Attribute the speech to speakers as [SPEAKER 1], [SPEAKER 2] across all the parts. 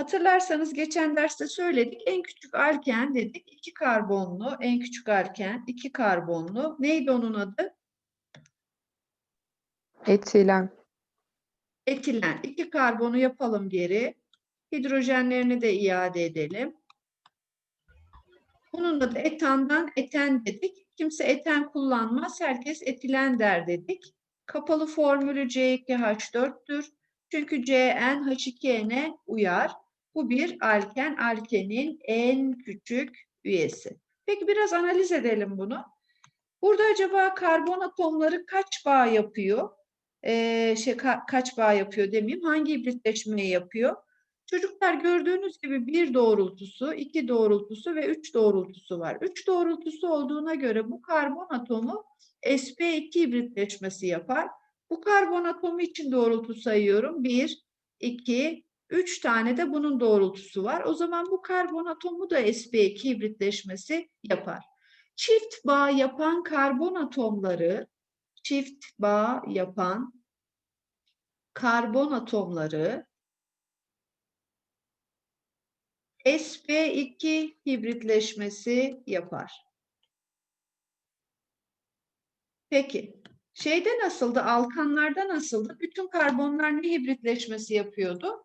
[SPEAKER 1] Hatırlarsanız geçen derste söyledik. En küçük alken dedik. iki karbonlu, en küçük alken iki karbonlu. Neydi onun adı?
[SPEAKER 2] Etilen.
[SPEAKER 1] Etilen. İki karbonu yapalım geri. Hidrojenlerini de iade edelim. Bunun adı etandan eten dedik. Kimse eten kullanmaz. Herkes etilen der dedik. Kapalı formülü C2H4'tür. Çünkü CnH2n'e uyar. Bu bir alken, alkenin en küçük üyesi. Peki biraz analiz edelim bunu. Burada acaba karbon atomları kaç bağ yapıyor? Ee, şey, ka- kaç bağ yapıyor demeyeyim. Hangi hibritleşmeyi yapıyor? Çocuklar gördüğünüz gibi bir doğrultusu, iki doğrultusu ve üç doğrultusu var. Üç doğrultusu olduğuna göre bu karbon atomu sp2 hibritleşmesi yapar. Bu karbon atomu için doğrultu sayıyorum. Bir, iki, üç tane de bunun doğrultusu var. O zaman bu karbon atomu da sp2 hibritleşmesi yapar. Çift bağ yapan karbon atomları, çift bağ yapan karbon atomları sp2 hibritleşmesi yapar. Peki, şeyde nasıldı? Alkanlarda nasıldı? Bütün karbonlar ne hibritleşmesi yapıyordu?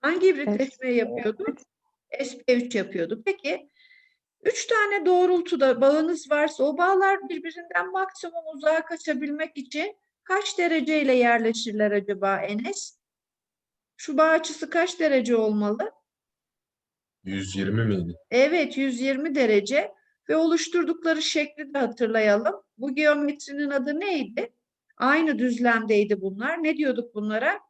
[SPEAKER 1] Hangi hibritleşmeyi yapıyordu? sp3 yapıyordu. Peki, üç tane doğrultuda bağınız varsa o bağlar birbirinden maksimum uzağa kaçabilmek için kaç dereceyle yerleşirler acaba Enes? Şu bağ açısı kaç derece olmalı?
[SPEAKER 3] 120 miydi?
[SPEAKER 1] Evet, 120 derece ve oluşturdukları şekli de hatırlayalım. Bu geometrinin adı neydi? Aynı düzlemdeydi bunlar. Ne diyorduk bunlara?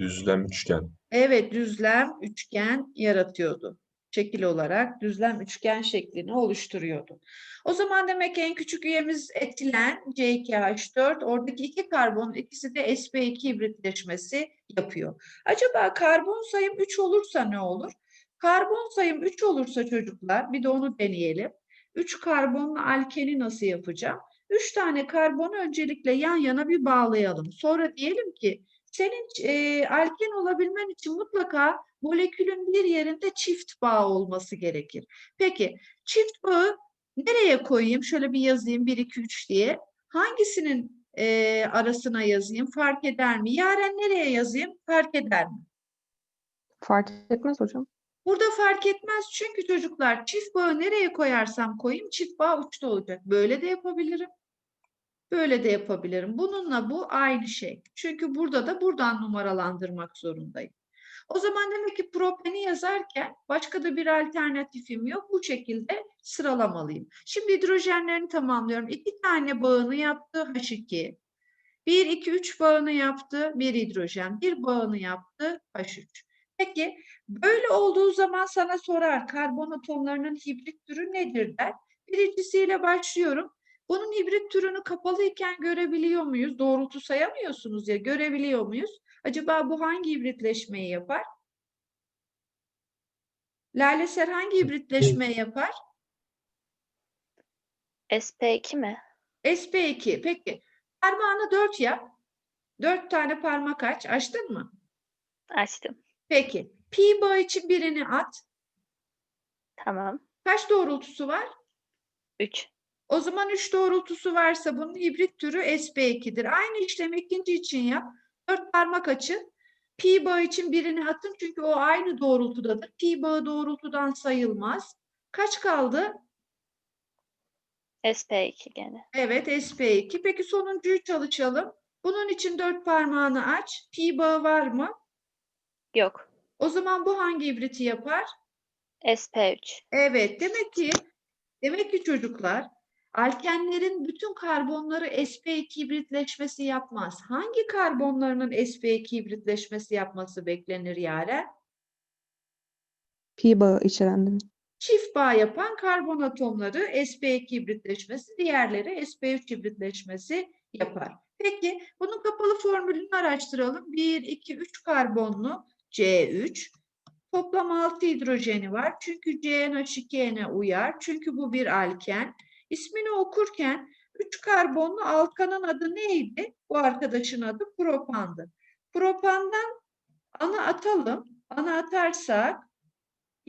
[SPEAKER 3] Düzlem üçgen.
[SPEAKER 1] Evet, düzlem üçgen yaratıyordu. Şekil olarak düzlem üçgen şeklini oluşturuyordu. O zaman demek en küçük üyemiz etilen C2H4. Oradaki iki karbonun ikisi de sp2 hibritleşmesi yapıyor. Acaba karbon sayım 3 olursa ne olur? Karbon sayım 3 olursa çocuklar, bir de onu deneyelim. 3 karbonlu alkeni nasıl yapacağım? 3 tane karbonu öncelikle yan yana bir bağlayalım. Sonra diyelim ki senin e, alken olabilmen için mutlaka molekülün bir yerinde çift bağ olması gerekir. Peki çift bağı nereye koyayım? Şöyle bir yazayım 1, 2, 3 diye. Hangisinin e, arasına yazayım? Fark eder mi? Yaren nereye yazayım? Fark eder mi?
[SPEAKER 2] Fark etmez hocam.
[SPEAKER 1] Burada fark etmez çünkü çocuklar çift bağı nereye koyarsam koyayım çift bağ uçta olacak. Böyle de yapabilirim. Böyle de yapabilirim. Bununla bu aynı şey. Çünkü burada da buradan numaralandırmak zorundayım. O zaman demek ki propeni yazarken başka da bir alternatifim yok. Bu şekilde sıralamalıyım. Şimdi hidrojenlerini tamamlıyorum. İki tane bağını yaptı H2. 1, 2, 3 bağını yaptı bir hidrojen. Bir bağını yaptı H3. Peki böyle olduğu zaman sana sorar karbon atomlarının hibrit türü nedir der. Birincisiyle başlıyorum. Bunun hibrit türünü kapalıyken görebiliyor muyuz? Doğrultu sayamıyorsunuz ya görebiliyor muyuz? Acaba bu hangi hibritleşmeyi yapar? Laleser hangi hibritleşmeyi yapar?
[SPEAKER 4] SP2 mi?
[SPEAKER 1] SP2. Peki parmağını 4 yap. 4 tane parmak aç. Açtın mı?
[SPEAKER 4] Açtım.
[SPEAKER 1] Peki. Pi bağı için birini at.
[SPEAKER 4] Tamam.
[SPEAKER 1] Kaç doğrultusu var?
[SPEAKER 4] 3.
[SPEAKER 1] O zaman 3 doğrultusu varsa bunun hibrit türü sp2'dir. Aynı işlemi ikinci için yap. 4 parmak açın. Pi bağı için birini atın çünkü o aynı doğrultudadır. Pi bağı doğrultudan sayılmaz. Kaç kaldı?
[SPEAKER 4] SP2 gene.
[SPEAKER 1] Evet sp2. Peki sonuncuyu çalışalım. Bunun için 4 parmağını aç. Pi bağı var mı?
[SPEAKER 4] Yok.
[SPEAKER 1] O zaman bu hangi hibriti yapar?
[SPEAKER 4] SP3.
[SPEAKER 1] Evet, demek ki demek ki çocuklar alkenlerin bütün karbonları sp2 hibritleşmesi yapmaz. Hangi karbonlarının sp2 hibritleşmesi yapması beklenir Yaren?
[SPEAKER 2] Pi bağı içeren
[SPEAKER 1] Çift bağ yapan karbon atomları sp2 hibritleşmesi, diğerleri sp3 hibritleşmesi yapar. Peki bunun kapalı formülünü araştıralım. 1, 2, 3 karbonlu C3. Toplam 6 hidrojeni var. Çünkü CnH2n'e uyar. Çünkü bu bir alken. İsmini okurken 3 karbonlu alkanın adı neydi? Bu arkadaşın adı propandı. Propandan ana atalım. Ana atarsak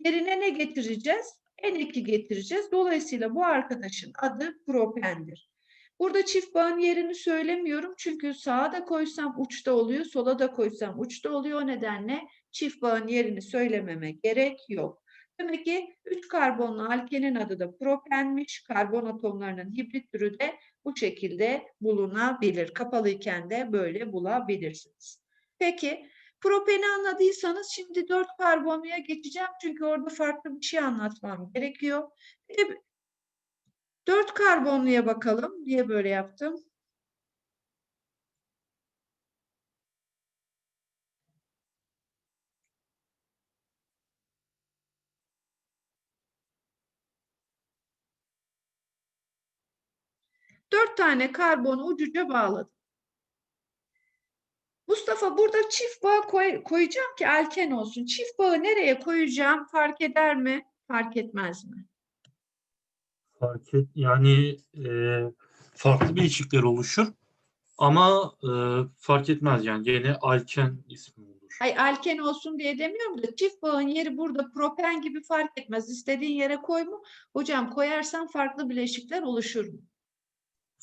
[SPEAKER 1] yerine ne getireceğiz? N2 getireceğiz. Dolayısıyla bu arkadaşın adı propendir. Burada çift bağın yerini söylemiyorum çünkü sağa da koysam uçta oluyor, sola da koysam uçta oluyor. O nedenle çift bağın yerini söylememe gerek yok. Demek ki 3 karbonlu alkenin adı da propenmiş. Karbon atomlarının hibrit türü de bu şekilde bulunabilir. Kapalıyken de böyle bulabilirsiniz. Peki propeni anladıysanız şimdi 4 karbonluya geçeceğim. Çünkü orada farklı bir şey anlatmam gerekiyor. Bir de 4 karbonluya bakalım. Niye böyle yaptım? Dört tane karbonu ucuca bağladım. Mustafa burada çift bağ koy- koyacağım ki alken olsun. Çift bağı nereye koyacağım fark eder mi? Fark etmez mi?
[SPEAKER 5] Fark et, yani e, farklı bileşikler oluşur ama e, fark etmez yani gene alken ismi olur.
[SPEAKER 1] Hay alken olsun diye demiyorum da çift bağın yeri burada propen gibi fark etmez. İstediğin yere koy mu? Hocam koyarsan farklı bileşikler oluşur mu?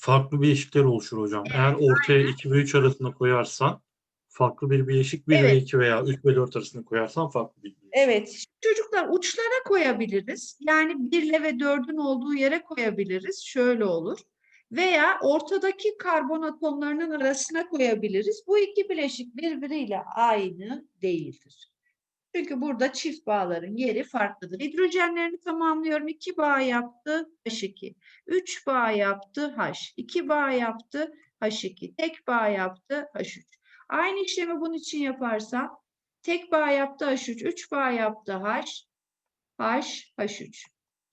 [SPEAKER 5] Farklı bileşikler oluşur hocam. Eğer ortaya 2 ve 3 arasında koyarsan farklı bir bileşik 1 ve
[SPEAKER 1] Evet.
[SPEAKER 5] 2 veya 3 ve 4 arasında koyarsan farklı bir bileşik.
[SPEAKER 1] Evet. Çocuklar uçlara koyabiliriz. Yani 1 ile ve 4'ün olduğu yere koyabiliriz. Şöyle olur. Veya ortadaki karbon atomlarının arasına koyabiliriz. Bu iki bileşik birbiriyle aynı değildir. Çünkü burada çift bağların yeri farklıdır. Hidrojenlerini tamamlıyorum. 2 bağ yaptı H2. 3 bağ yaptı H. 2 bağ yaptı H2. Tek bağ yaptı H3. Aynı işlemi bunun için yaparsam tek bağ yaptı H3. 3 bağ yaptı H. H, H3.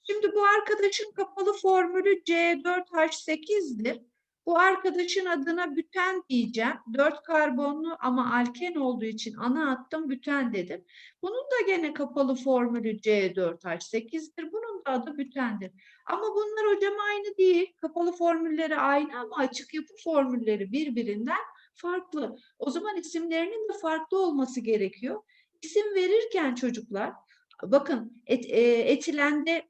[SPEAKER 1] Şimdi bu arkadaşın kapalı formülü C4H8'dir. Bu arkadaşın adına büten diyeceğim. 4 karbonlu ama alken olduğu için ana attım büten dedim. Bunun da gene kapalı formülü C4H8'dir. Bunun da adı bütendir. Ama bunlar hocam aynı değil. Kapalı formülleri aynı ama açık yapı formülleri birbirinden farklı. O zaman isimlerinin de farklı olması gerekiyor. İsim verirken çocuklar bakın et, e, etilende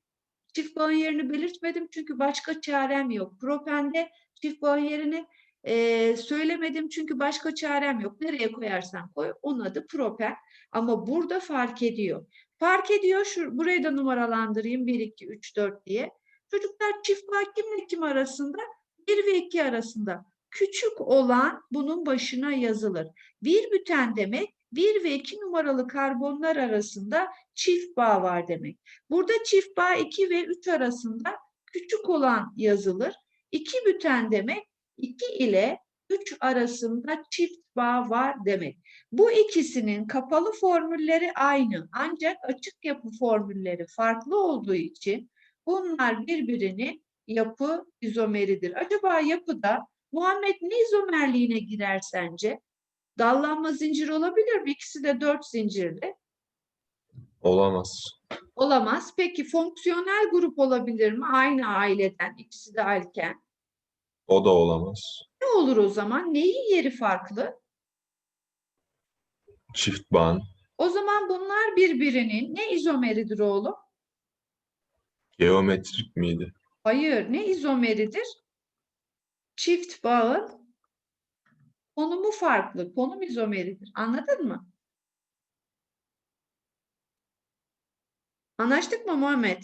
[SPEAKER 1] çift bağın yerini belirtmedim çünkü başka çarem yok. Propende çift bağın yerini e, söylemedim çünkü başka çarem yok. Nereye koyarsan koy onun adı propen. Ama burada fark ediyor. Fark ediyor. Şu, burayı da numaralandırayım. 1, 2, 3, 4 diye. Çocuklar çift bağ kimle kim arasında? 1 ve 2 arasında. Küçük olan bunun başına yazılır. Bir büten demek 1 ve 2 numaralı karbonlar arasında çift bağ var demek. Burada çift bağ 2 ve 3 arasında küçük olan yazılır. 2 büten demek 2 ile 3 arasında çift bağ var demek. Bu ikisinin kapalı formülleri aynı ancak açık yapı formülleri farklı olduğu için bunlar birbirinin yapı izomeridir. Acaba yapıda Muhammed ne izomerliğine girer sence? Dallanma zincir olabilir mi? İkisi de dört zincirli.
[SPEAKER 3] Olamaz.
[SPEAKER 1] Olamaz. Peki fonksiyonel grup olabilir mi? Aynı aileden. ikisi de alken.
[SPEAKER 3] O da olamaz.
[SPEAKER 1] Ne olur o zaman? Neyin yeri farklı?
[SPEAKER 3] Çift bağın
[SPEAKER 1] O zaman bunlar birbirinin ne izomeridir oğlum?
[SPEAKER 3] geometrik miydi?
[SPEAKER 1] Hayır. Ne izomeridir? Çift bağın konumu farklı. Konum izomeridir. Anladın mı? Anlaştık mı Muhammed?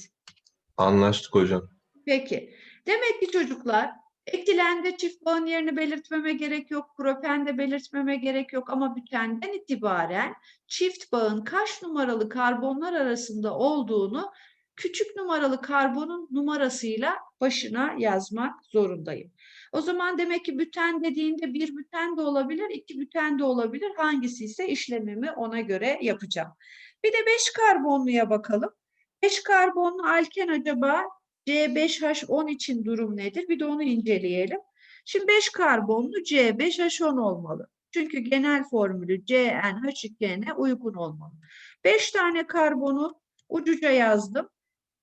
[SPEAKER 3] Anlaştık hocam.
[SPEAKER 1] Peki. Demek ki çocuklar etilende çift bağın yerini belirtmeme gerek yok. Propende belirtmeme gerek yok. Ama bütenden itibaren çift bağın kaç numaralı karbonlar arasında olduğunu küçük numaralı karbonun numarasıyla başına yazmak zorundayım. O zaman demek ki büten dediğinde bir büten de olabilir, iki büten de olabilir. Hangisi ise işlemimi ona göre yapacağım. Bir de 5 karbonluya bakalım. 5 karbonlu alken acaba C5H10 için durum nedir? Bir de onu inceleyelim. Şimdi 5 karbonlu C5H10 olmalı. Çünkü genel formülü CnH2n'e uygun olmalı. 5 tane karbonu ucuca yazdım.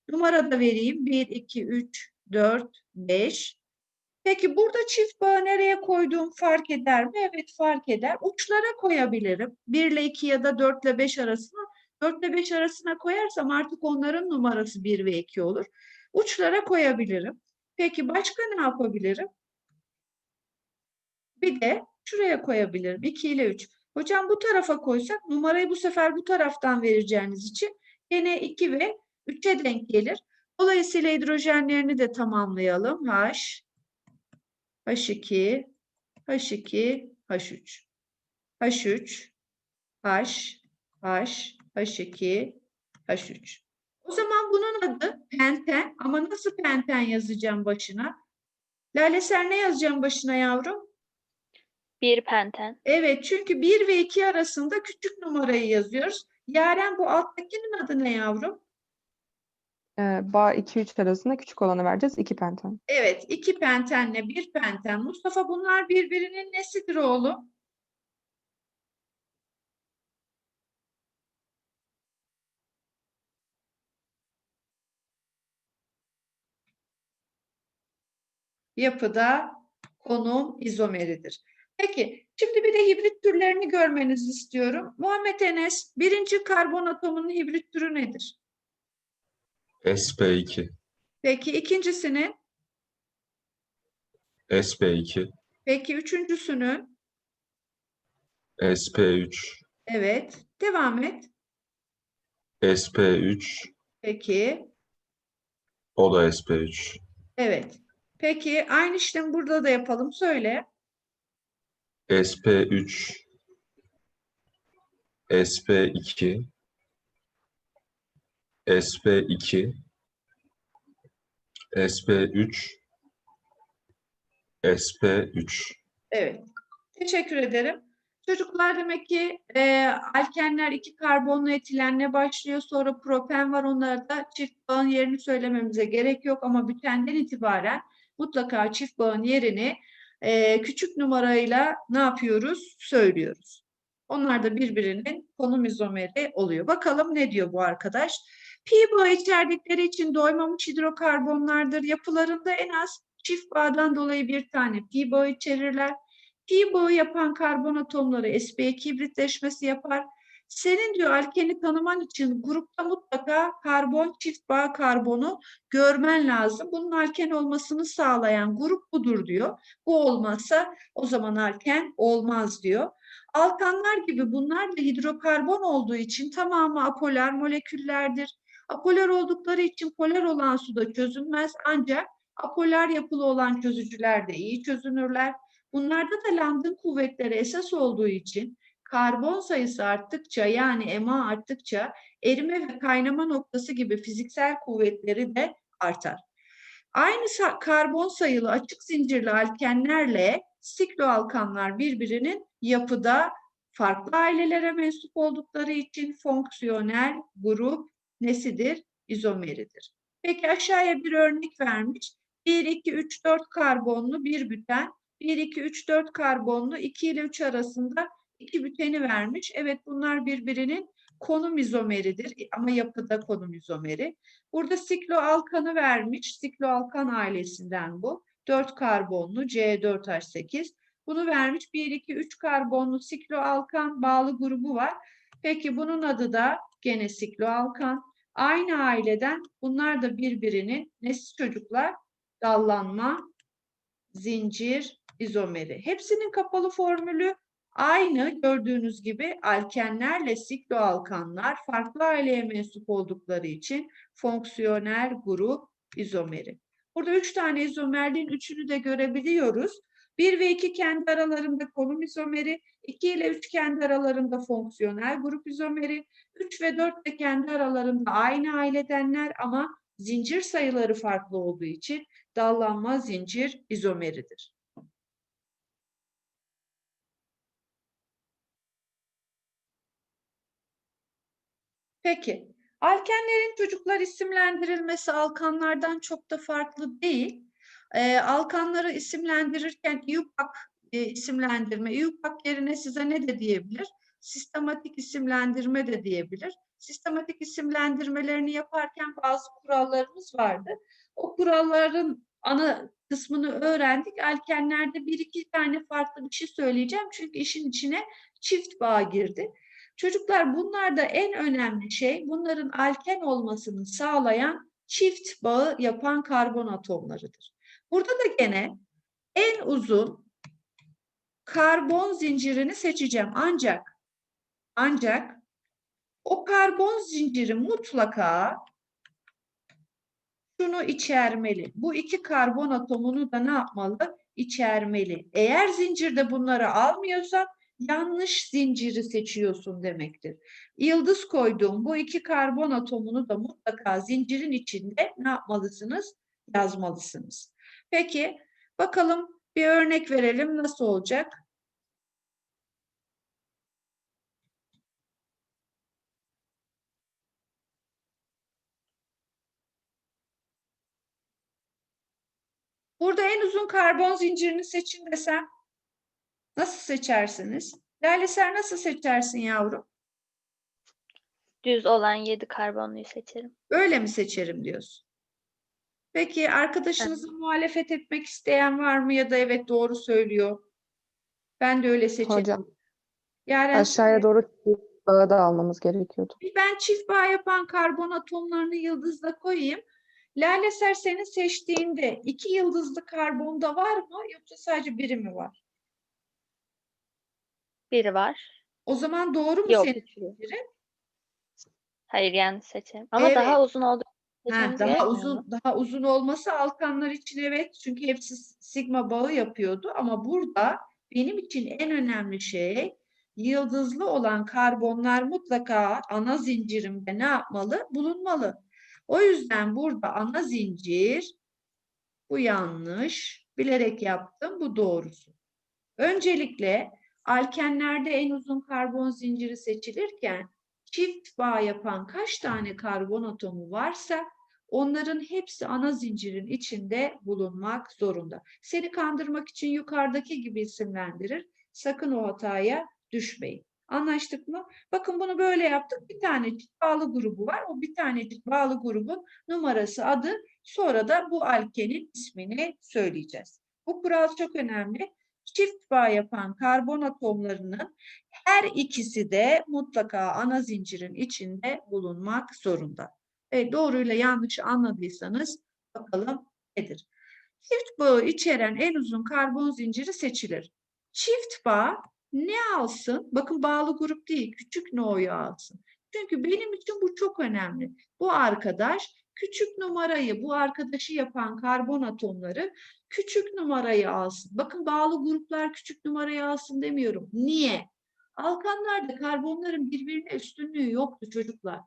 [SPEAKER 1] Numara da vereyim. 1, 2, 3, 4, 5. Peki burada çift bağı nereye koyduğum fark eder mi? Evet fark eder. Uçlara koyabilirim. 1 ile 2 ya da 4 ile 5 arasına. 4 ile 5 arasına koyarsam artık onların numarası 1 ve 2 olur. Uçlara koyabilirim. Peki başka ne yapabilirim? Bir de şuraya koyabilirim. 2 ile 3. Hocam bu tarafa koysak numarayı bu sefer bu taraftan vereceğiniz için yine 2 ve 3'e denk gelir. Dolayısıyla hidrojenlerini de tamamlayalım. H, H2, H2, H3. H3, H, H, H2, H3. O zaman bunun adı penten ama nasıl penten yazacağım başına? Lale sen ne yazacağım başına yavrum?
[SPEAKER 4] Bir penten.
[SPEAKER 1] Evet çünkü 1 ve 2 arasında küçük numarayı yazıyoruz. Yaren bu alttakinin adı ne yavrum?
[SPEAKER 2] Ee, bağ 2-3 arasında küçük olanı vereceğiz. 2 penten.
[SPEAKER 1] Evet, iki pentenle bir penten. Mustafa bunlar birbirinin nesidir oğlum? Yapıda konum izomeridir. Peki, şimdi bir de hibrit türlerini görmenizi istiyorum. Muhammed Enes, birinci karbon atomunun hibrit türü nedir?
[SPEAKER 3] SP2,
[SPEAKER 1] Peki ikincisinin,
[SPEAKER 3] SP2,
[SPEAKER 1] peki üçüncüsünün,
[SPEAKER 3] SP3,
[SPEAKER 1] evet, devam et.
[SPEAKER 3] SP3,
[SPEAKER 1] Peki,
[SPEAKER 3] o da SP3.
[SPEAKER 1] evet. Peki, aynı işlemi burada da yapalım. Söyle.
[SPEAKER 3] SP3, SP2, SP2, SP3, SP3.
[SPEAKER 1] Evet. Teşekkür ederim. Çocuklar demek ki e, alkenler iki karbonlu etilenle başlıyor. Sonra propen var. Onlarda çift bağın yerini söylememize gerek yok. Ama bütenden itibaren mutlaka çift bağın yerini e, küçük numarayla ne yapıyoruz? Söylüyoruz. Onlar da birbirinin konum izomeri oluyor. Bakalım ne diyor bu arkadaş? Pi bağı içerdikleri için doymamış hidrokarbonlardır. Yapılarında en az çift bağdan dolayı bir tane pi bağı içerirler. Pi bağı yapan karbon atomları sp2 hibritleşmesi yapar. Senin diyor alkeni tanıman için grupta mutlaka karbon çift bağ karbonu görmen lazım. Bunun alken olmasını sağlayan grup budur diyor. Bu olmazsa o zaman alken olmaz diyor. Alkanlar gibi bunlar da hidrokarbon olduğu için tamamı apolar moleküllerdir. Apolar oldukları için polar olan suda çözünmez ancak apolar yapılı olan çözücülerde iyi çözünürler. Bunlarda da Land'ın kuvvetleri esas olduğu için karbon sayısı arttıkça yani MA arttıkça erime ve kaynama noktası gibi fiziksel kuvvetleri de artar. Aynı karbon sayılı açık zincirli alkenlerle sikloalkanlar birbirinin yapıda farklı ailelere mensup oldukları için fonksiyonel grup nesidir? İzomeridir. Peki aşağıya bir örnek vermiş. 1, 2, 3, 4 karbonlu bir büten, 1, 2, 3, 4 karbonlu 2 ile 3 arasında iki büteni vermiş. Evet bunlar birbirinin konum izomeridir ama yapıda konum izomeri. Burada sikloalkanı vermiş. Sikloalkan ailesinden bu. 4 karbonlu C4H8. Bunu vermiş. 1, 2, 3 karbonlu sikloalkan bağlı grubu var. Peki bunun adı da gene sikloalkan. Aynı aileden bunlar da birbirinin nesi çocuklar? Dallanma, zincir, izomeri. Hepsinin kapalı formülü aynı gördüğünüz gibi alkenlerle sikloalkanlar farklı aileye mensup oldukları için fonksiyonel grup izomeri. Burada üç tane izomerliğin üçünü de görebiliyoruz. 1 ve 2 kendi aralarında konum izomeri, 2 ile 3 kendi aralarında fonksiyonel grup izomeri, 3 ve 4 de kendi aralarında aynı ailedenler ama zincir sayıları farklı olduğu için dallanma zincir izomeridir. Peki, alkenlerin çocuklar isimlendirilmesi alkanlardan çok da farklı değil. Ee, alkanları isimlendirirken IUPAC e, isimlendirme, IUPAC yerine size ne de diyebilir? Sistematik isimlendirme de diyebilir. Sistematik isimlendirmelerini yaparken bazı kurallarımız vardı. O kuralların ana kısmını öğrendik. Alkenlerde bir iki tane farklı bir şey söyleyeceğim. Çünkü işin içine çift bağ girdi. Çocuklar bunlarda en önemli şey bunların alken olmasını sağlayan çift bağı yapan karbon atomlarıdır. Burada da gene en uzun karbon zincirini seçeceğim. Ancak ancak o karbon zinciri mutlaka şunu içermeli. Bu iki karbon atomunu da ne yapmalı? İçermeli. Eğer zincirde bunları almıyorsan yanlış zinciri seçiyorsun demektir. Yıldız koyduğum bu iki karbon atomunu da mutlaka zincirin içinde ne yapmalısınız? Yazmalısınız. Peki bakalım bir örnek verelim nasıl olacak? Burada en uzun karbon zincirini seçin desem nasıl seçersiniz? Lale sen nasıl seçersin yavrum?
[SPEAKER 4] Düz olan 7 karbonluyu seçerim.
[SPEAKER 1] Öyle mi seçerim diyorsun? Peki arkadaşınıza muhalefet etmek isteyen var mı ya da evet doğru söylüyor. Ben de öyle seçerim.
[SPEAKER 2] Hocam
[SPEAKER 1] Yaren
[SPEAKER 2] aşağıya doğru çift bağı da almamız gerekiyordu.
[SPEAKER 1] Ben çift bağ yapan karbon atomlarını yıldızla koyayım. Lale Ser senin seçtiğinde iki yıldızlı karbonda var mı yoksa sadece biri mi var?
[SPEAKER 4] Biri var.
[SPEAKER 1] O zaman doğru mu
[SPEAKER 4] Yok.
[SPEAKER 1] senin fikrin?
[SPEAKER 4] Hayır yanlış seçerim. Ama daha
[SPEAKER 1] Evet.
[SPEAKER 4] uzun olduğu için
[SPEAKER 1] Ha,
[SPEAKER 4] seçmemiz
[SPEAKER 1] daha
[SPEAKER 4] gerekmiyor mu?
[SPEAKER 1] uzun daha uzun olması alkanlar için evet çünkü hepsi sigma bağı yapıyordu ama burada benim için en önemli şey yıldızlı olan karbonlar mutlaka ana zincirimde ne yapmalı? Bulunmalı. O yüzden burada ana zincir bu yanlış. Bilerek yaptım. Bu doğrusu. Öncelikle alkenlerde en uzun karbon zinciri seçilirken çift bağ yapan kaç tane karbon atomu varsa onların hepsi ana zincirin içinde bulunmak zorunda. Seni kandırmak için yukarıdaki gibi isimlendirir. Sakın o hataya düşmeyin. Anlaştık mı? Bakın bunu böyle yaptık. Bir tanecik bağlı grubu var. O bir tanecik bağlı grubun numarası, adı. Sonra da bu alkenin ismini söyleyeceğiz. Bu kural çok önemli. Çift bağ yapan karbon atomlarının her ikisi de mutlaka ana zincirin içinde bulunmak zorunda. Evet, doğruyla yanlışı anladıysanız bakalım nedir? Çift bağı içeren en uzun karbon zinciri seçilir. Çift bağ ne alsın? Bakın bağlı grup değil, küçük no'yu alsın. Çünkü benim için bu çok önemli. Bu arkadaş küçük numarayı, bu arkadaşı yapan karbon atomları küçük numarayı alsın. Bakın bağlı gruplar küçük numarayı alsın demiyorum. Niye? Alkanlarda karbonların birbirine üstünlüğü yoktu çocuklar.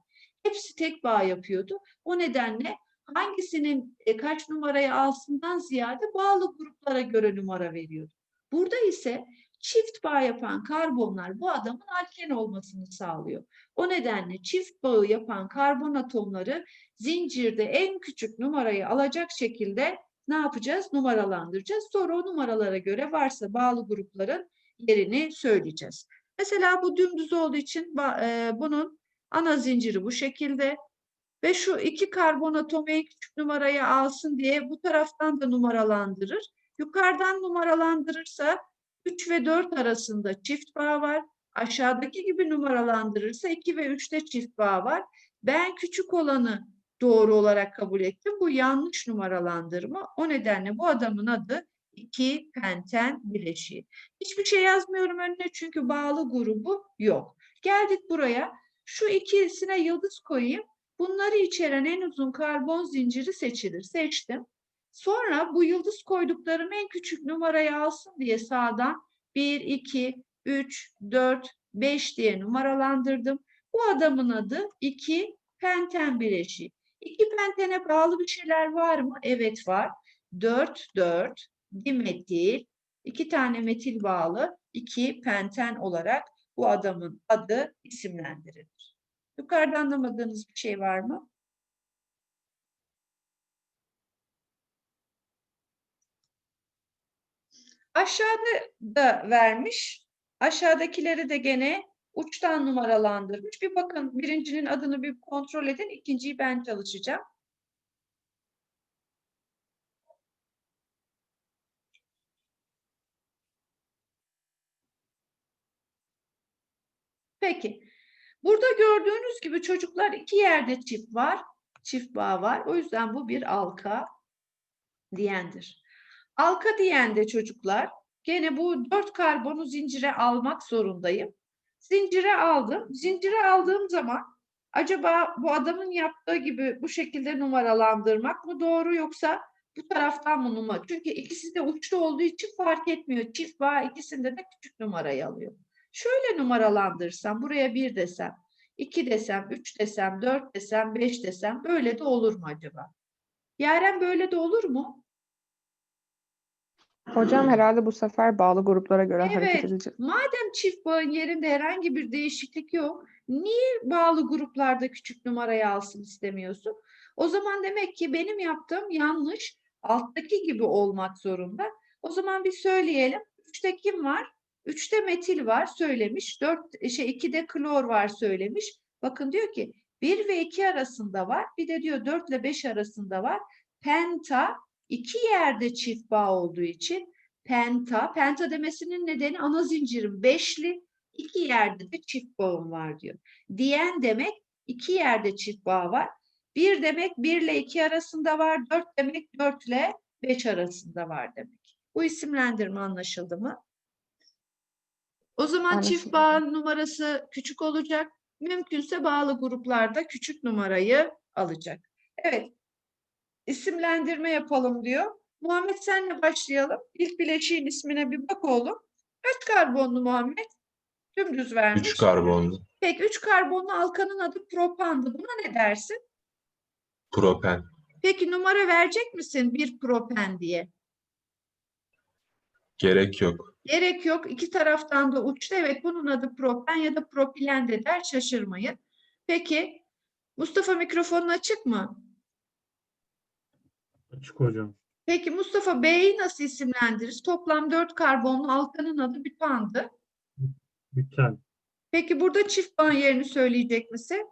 [SPEAKER 1] Hepsi tek bağ yapıyordu. O nedenle hangisinin e, kaç numarayı alsından ziyade bağlı gruplara göre numara veriyordu. Burada ise çift bağ yapan karbonlar bu adamın alken olmasını sağlıyor. O nedenle çift bağı yapan karbon atomları zincirde en küçük numarayı alacak şekilde ne yapacağız? Numaralandıracağız. Sonra o numaralara göre varsa bağlı grupların yerini söyleyeceğiz. Mesela bu dümdüz olduğu için e, bunun ana zinciri bu şekilde ve şu iki karbon atomu en küçük numarayı alsın diye bu taraftan da numaralandırır. Yukarıdan numaralandırırsa 3 ve 4 arasında çift bağ var. Aşağıdaki gibi numaralandırırsa 2 ve 3'te çift bağ var. Ben küçük olanı doğru olarak kabul ettim. Bu yanlış numaralandırma. O nedenle bu adamın adı 2 penten bileşiği. Hiçbir şey yazmıyorum önüne çünkü bağlı grubu yok. Geldik buraya. Şu ikisine yıldız koyayım. Bunları içeren en uzun karbon zinciri seçilir. Seçtim. Sonra bu yıldız koyduklarım en küçük numarayı alsın diye sağdan 1, 2, 3, 4, 5 diye numaralandırdım. Bu adamın adı 2 penten bileşiği. 2 pentene bağlı bir şeyler var mı? Evet var. 4, 4, dimetil, 2 tane metil bağlı 2 penten olarak bu adamın adı isimlendirilir. Yukarıda anlamadığınız bir şey var mı? Aşağıda da vermiş. Aşağıdakileri de gene uçtan numaralandırmış. Bir bakın birincinin adını bir kontrol edin. İkinciyi ben çalışacağım. Peki. Burada gördüğünüz gibi çocuklar iki yerde çift var. Çift bağ var. O yüzden bu bir alka diyendir. Alka diyen de çocuklar gene bu dört karbonu zincire almak zorundayım. Zincire aldım. Zincire aldığım zaman acaba bu adamın yaptığı gibi bu şekilde numaralandırmak mı doğru yoksa bu taraftan mı numara? Çünkü ikisi de uçta olduğu için fark etmiyor. Çift bağ ikisinde de küçük numarayı alıyor. Şöyle numaralandırsam, buraya bir desem, iki desem, üç desem, dört desem, beş desem böyle de olur mu acaba? Yaren böyle de olur mu?
[SPEAKER 2] Hocam herhalde bu sefer bağlı gruplara göre hareket
[SPEAKER 1] Evet.
[SPEAKER 2] edeceğiz.
[SPEAKER 1] Madem çift bağın yerinde herhangi bir değişiklik yok, niye bağlı gruplarda küçük numarayı alsın istemiyorsun? O zaman demek ki benim yaptığım yanlış, alttaki gibi olmak zorunda. O zaman bir söyleyelim. Üçte kim var? Üçte metil var söylemiş. Dört, şey ikide klor var söylemiş. Bakın diyor ki bir ve iki arasında var. Bir de diyor dört ile beş arasında var. Penta iki yerde çift bağ olduğu için penta. Penta demesinin nedeni ana zincirim beşli. iki yerde de çift bağım var diyor. Diyen demek iki yerde çift bağ var. Bir demek bir ile iki arasında var. Dört demek dört ile beş arasında var demek. Bu isimlendirme anlaşıldı mı? O zaman çift
[SPEAKER 2] Anlaşıldı.
[SPEAKER 1] bağ numarası küçük olacak. Mümkünse bağlı gruplarda küçük numarayı alacak. Evet. İsimlendirme yapalım diyor. Muhammed senle başlayalım. İlk bileşiğin ismine bir bak oğlum. Kaç karbonlu Muhammed? Dümdüz vermiş.
[SPEAKER 3] 3 karbonlu.
[SPEAKER 1] Peki 3 karbonlu alkanın adı propandı. Buna ne dersin?
[SPEAKER 3] Propen.
[SPEAKER 1] Peki numara verecek misin bir propen diye?
[SPEAKER 3] Gerek yok.
[SPEAKER 1] Gerek yok. İki taraftan da uçtu. Evet bunun adı propen ya da propilen de der. Şaşırmayın. Peki Mustafa mikrofonun açık mı?
[SPEAKER 5] Açık hocam.
[SPEAKER 1] Peki Mustafa B'yi nasıl isimlendiririz? Toplam 4 karbonlu alkanın adı bütandı.
[SPEAKER 5] Büten.
[SPEAKER 1] Peki burada çift bağ yerini söyleyecek misin?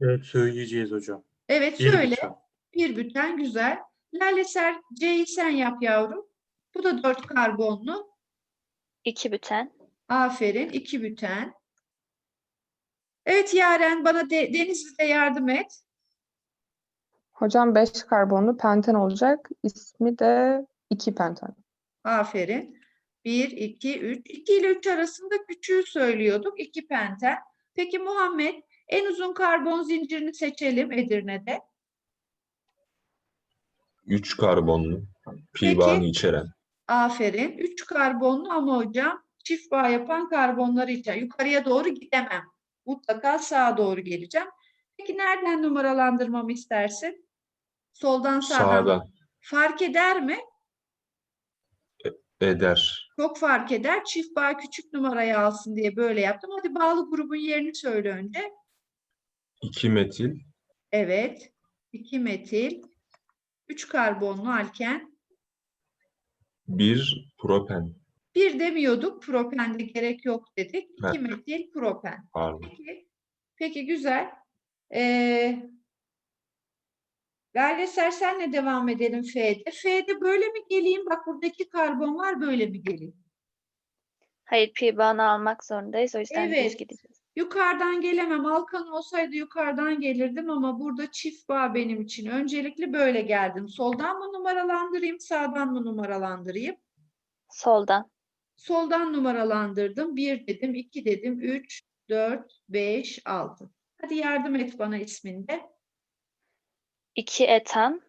[SPEAKER 5] Evet söyleyeceğiz hocam.
[SPEAKER 1] Evet
[SPEAKER 5] Bir
[SPEAKER 1] söyle.
[SPEAKER 5] büten.
[SPEAKER 1] Bir büten güzel. Laleser C'yi sen yap yavrum. Bu da 4 karbonlu.
[SPEAKER 4] İki büten.
[SPEAKER 1] Aferin. iki büten. Evet Yaren bana de, Denizli'de yardım et.
[SPEAKER 2] Hocam 5 karbonlu penten olacak. İsmi de 2 penten.
[SPEAKER 1] Aferin. 1, 2, 3. 2 ile 3 arasında küçüğü söylüyorduk. 2 penten. Peki Muhammed en uzun karbon zincirini seçelim Edirne'de.
[SPEAKER 3] 3 karbonlu. Pi bağını içeren.
[SPEAKER 1] Aferin. 3 karbonlu ama hocam çift bağ yapan karbonları içer. Yukarıya doğru gidemem. Mutlaka sağa doğru geleceğim. Peki nereden numaralandırmamı istersin? Soldan sağdan.
[SPEAKER 3] Sağdan.
[SPEAKER 1] Fark eder mi?
[SPEAKER 3] Eder.
[SPEAKER 1] Çok fark eder. Çift bağ küçük numarayı alsın diye böyle yaptım. Hadi bağlı grubun yerini söyle önce.
[SPEAKER 3] 2 metil.
[SPEAKER 1] Evet. 2 metil. 3 karbonlu alken.
[SPEAKER 3] 1 propen.
[SPEAKER 1] Bir demiyorduk. Propende gerek yok dedik. 2
[SPEAKER 3] Heh.
[SPEAKER 1] metil propen.
[SPEAKER 3] Pardon.
[SPEAKER 1] Peki, peki güzel. Ee, Lale Ser senle devam edelim F'de. F'de böyle mi geleyim? Bak buradaki karbon var böyle mi geleyim?
[SPEAKER 4] Hayır pi bağını almak zorundayız. O yüzden düz
[SPEAKER 1] Evet.
[SPEAKER 4] gideceğiz.
[SPEAKER 1] Yukarıdan gelemem. Alkan olsaydı yukarıdan gelirdim ama burada çift bağ benim için. Öncelikle böyle geldim. Soldan mı numaralandırayım, sağdan mı numaralandırayım?
[SPEAKER 4] Soldan.
[SPEAKER 1] Soldan numaralandırdım. 1 dedim, 2 dedim, 3, 4, 5, 6. Hadi yardım et bana isminde.
[SPEAKER 4] İki etan.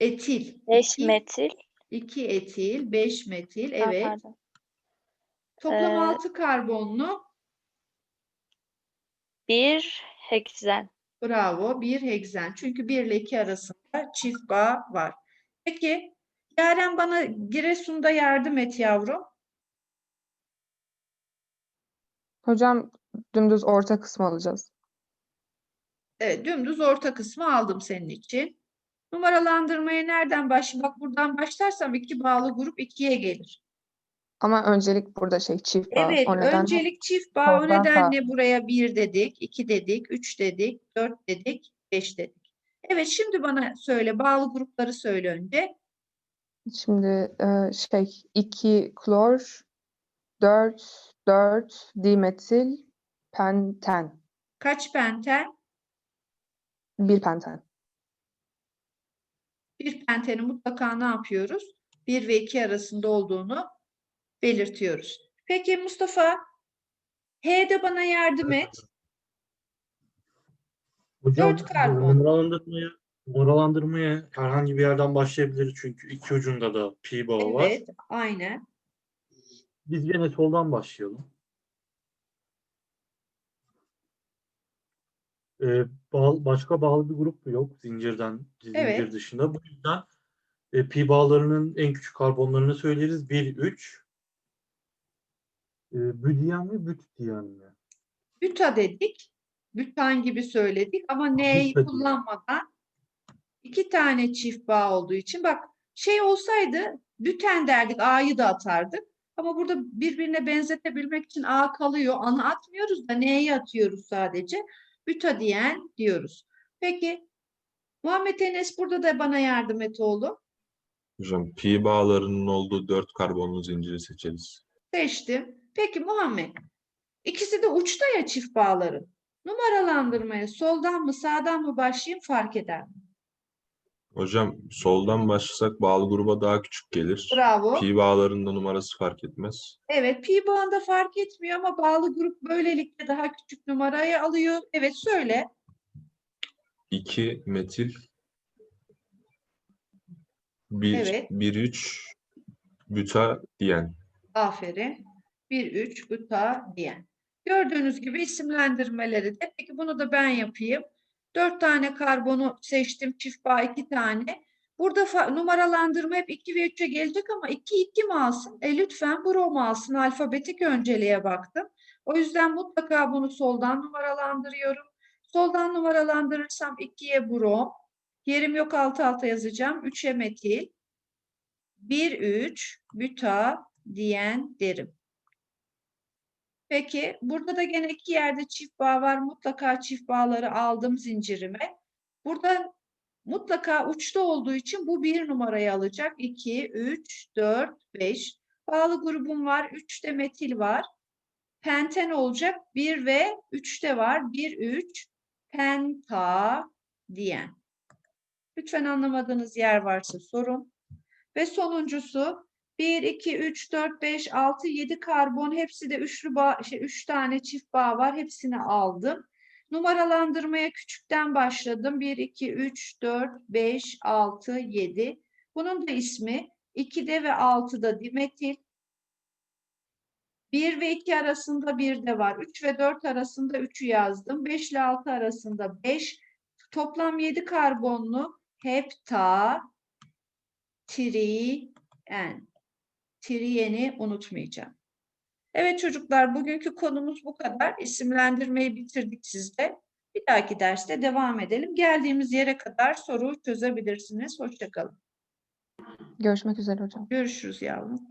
[SPEAKER 1] Etil.
[SPEAKER 4] Beş
[SPEAKER 1] 2,
[SPEAKER 4] metil.
[SPEAKER 1] 2 etil, 5 metil.
[SPEAKER 4] Aa,
[SPEAKER 1] Evet.
[SPEAKER 4] pardon.
[SPEAKER 1] Toplam
[SPEAKER 4] Ee,
[SPEAKER 1] 6 karbonlu.
[SPEAKER 4] Bir heksen.
[SPEAKER 1] Bravo. Bir heksen. Çünkü 1 ile 2 arasında çift bağ var. Peki Yaren bana Giresun'da yardım et yavrum.
[SPEAKER 2] Hocam dümdüz orta kısmı alacağız.
[SPEAKER 1] Evet, dümdüz orta kısmı aldım senin için. Numaralandırmaya nereden baş? Bak buradan başlarsam iki bağlı grup ikiye gelir.
[SPEAKER 2] Ama öncelik burada şey çift bağ.
[SPEAKER 1] Evet,
[SPEAKER 2] O nedenle
[SPEAKER 1] öncelik çift bağ. O nedenle buraya bir dedik, iki dedik, üç dedik, dört dedik, beş dedik. Evet, şimdi bana söyle, bağlı grupları söyle önce.
[SPEAKER 2] Şimdi e, şey 2 klor, 4 4 dimetil, Penten.
[SPEAKER 1] Kaç penten?
[SPEAKER 2] Bir penten.
[SPEAKER 1] Bir penteni mutlaka ne yapıyoruz? 1 ve 2 arasında olduğunu belirtiyoruz. Peki Mustafa, H'de bana yardım et.
[SPEAKER 5] Hocam
[SPEAKER 1] Dört karbon.
[SPEAKER 5] numaralandırmaya, numaralandırmaya herhangi bir yerden başlayabiliriz çünkü iki ucunda da pi bağı var.
[SPEAKER 1] Evet, aynen.
[SPEAKER 5] Biz gene soldan başlayalım. Ee, bağ- başka bağlı bir grup mu yok zincirden zincir
[SPEAKER 1] Evet.
[SPEAKER 5] dışında. Bu yüzden e, pi bağlarının en küçük karbonlarını söyleriz. 1, 3. E, büdiyen mi, büt diyen mi?
[SPEAKER 1] Büta dedik. Bütan gibi söyledik ama N'yi kullanmadan iki tane çift bağ olduğu için bak şey olsaydı büten derdik A'yı da atardık. Ama burada birbirine benzetebilmek için A kalıyor. Anı atmıyoruz da N'yi atıyoruz sadece. Büta diyen diyoruz. Peki Muhammed Enes burada da bana yardım et oğlum.
[SPEAKER 3] Hocam pi bağlarının olduğu dört karbonlu zinciri seçeriz.
[SPEAKER 1] Seçtim. Peki Muhammed. İkisi de uçta ya çift bağların. Numaralandırmaya soldan mı sağdan mı başlayayım fark eder mi?
[SPEAKER 3] Hocam soldan başlasak bağlı gruba daha küçük gelir.
[SPEAKER 1] Bravo.
[SPEAKER 3] Pi bağlarında numarası fark etmez.
[SPEAKER 1] Evet, pi bağında fark etmiyor ama bağlı grup böylelikle daha küçük numarayı alıyor. Evet, söyle.
[SPEAKER 3] 2 metil 1
[SPEAKER 1] Evet.
[SPEAKER 3] 1 3 büta diyen.
[SPEAKER 1] Aferin. 1, 3, buta diyen. Gördüğünüz gibi isimlendirmeleri de. Peki bunu da ben yapayım. 4 tane karbonu seçtim. Çift bağ 2 tane. Burada numaralandırma hep 2 ve 3'e gelecek ama 2 2 mi alsın? E lütfen brom alsın. Alfabetik önceliğe baktım. O yüzden mutlaka bunu soldan numaralandırıyorum. Soldan numaralandırırsam 2'ye brom. Yerim yok alt alta yazacağım. 3'e metil. 1, 3, büta diyen derim. Peki burada da gene iki yerde çift bağ var. Mutlaka çift bağları aldım zincirime. Burada mutlaka uçta olduğu için bu bir numarayı alacak. 2, 3, 4, 5. Bağlı grubum var. 3'te metil var. Penten olacak. 1 ve 3'te var. 1, 3, penta diyen. Lütfen anlamadığınız yer varsa sorun. Ve sonuncusu 1, 2, 3, 4, 5, 6, 7 karbon. Hepsi de üçlü bağ, şey, üç tane çift bağ var. Hepsini aldım. Numaralandırmaya küçükten başladım. 1, 2, 3, 4, 5, 6, 7. Bunun da ismi 2'de ve 6'da dimetil. 1 ve 2 arasında 1 de var. 3 ve 4 arasında 3'ü yazdım. 5 ile 6 arasında 5. Toplam 7 karbonlu hepta trien. Triyeni unutmayacağım. Evet çocuklar bugünkü konumuz bu kadar. İsimlendirmeyi bitirdik sizde. Bir dahaki derste devam edelim. Geldiğimiz yere kadar soru çözebilirsiniz. Hoşça kalın.
[SPEAKER 2] Görüşmek üzere hocam.
[SPEAKER 1] Görüşürüz yavrum.